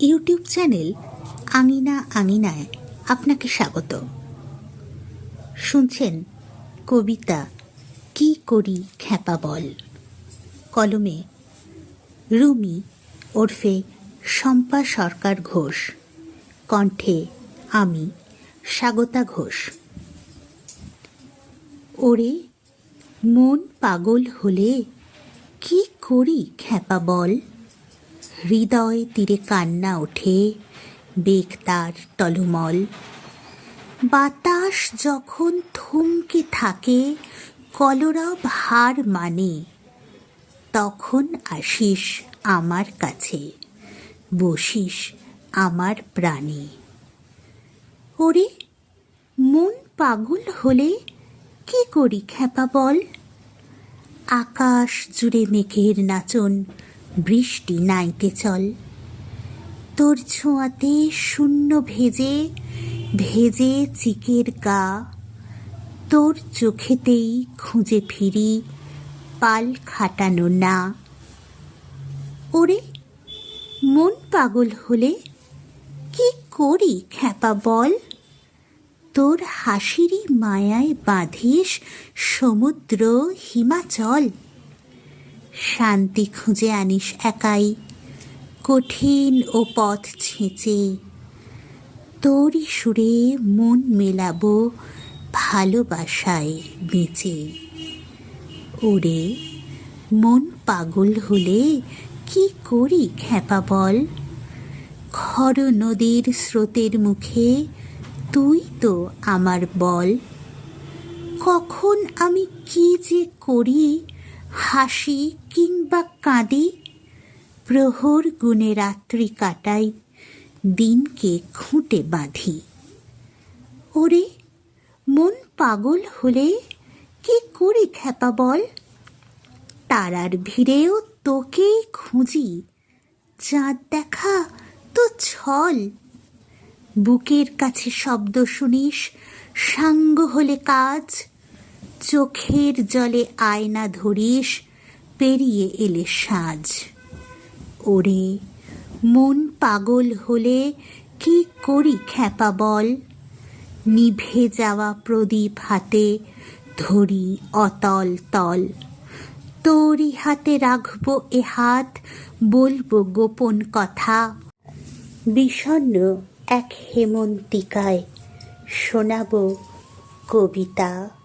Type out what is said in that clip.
YouTube channel আঙিনা আঙিনায় আপনাকে স্বাগত। শুনছেন কবিতা কি করি খ্যাপা বল। কলমে রুমি ওরফে শম্পা সরকার ঘোষ, কণ্ঠে আমি স্বাগতা ঘোষ। ওরে, মন পাগল হলে কি করি খ্যাপা বল? হৃদয় তীরে কান্না ওঠে, বেগ তার টলমল। বাতাস যখন থমকে থাকে কলরা ভার মানে তখন আসিস আমার কাছে, বসিস আমার প্রাণে। ওরে, মন পাগল হলে কি করি খ্যাপা বল? আকাশ জুড়ে মেঘের নাচন বৃষ্টি নাইতে চল। তোর ছোঁয়াতে শূন্য ভেজে ভেজে চিকের গা। তোর চোখেতেই খুঁজে ফিরি পাল খাটানো না। ওরে, মন পাগল হলে কি করি খ্যাপা বল? তোর হাসিরই মায়ায় বাঁধিস সমুদ্র হিমাচল। শান্তি খুঁজে আনিস একাই। কঠিন ও পথ ছেঁচে তোরই সুরে মন মেলাবো ভালোবাসায় বেঁচে। ওরে, মন পাগল হলে কি করি খ্যাপা বল? খর নদীর স্রোতের মুখে তুই তো আমার বল। কখন আমি কি যে করি হাসি কিংবা কাঁদি, প্রহর গুণে রাত্রি কাটাই, দিনকে খুঁটে বাঁধি। ওরে, মন পাগল হলে কি করি খ্যাপা বল? তারার ভিড়েও তোকেই খুঁজি, চাঁদ দেখা তো ছল। বুকের কাছে শব্দ শুনিস, সাঙ্গ হলে কাজ চোখের জলে আয়না ধরিস, পেরিয়ে এলে সাজ। ওরে, মন পাগল হলে কি করি খ্যাপা বল? নিভে যাওয়া প্রদীপ হাতে ধরি অতল তল। তোরই হাতে রাখব এ হাত, বলব গোপন কথা। বিষণ্ণ এক হেমন্তিকায় শোনাবো কবিতা।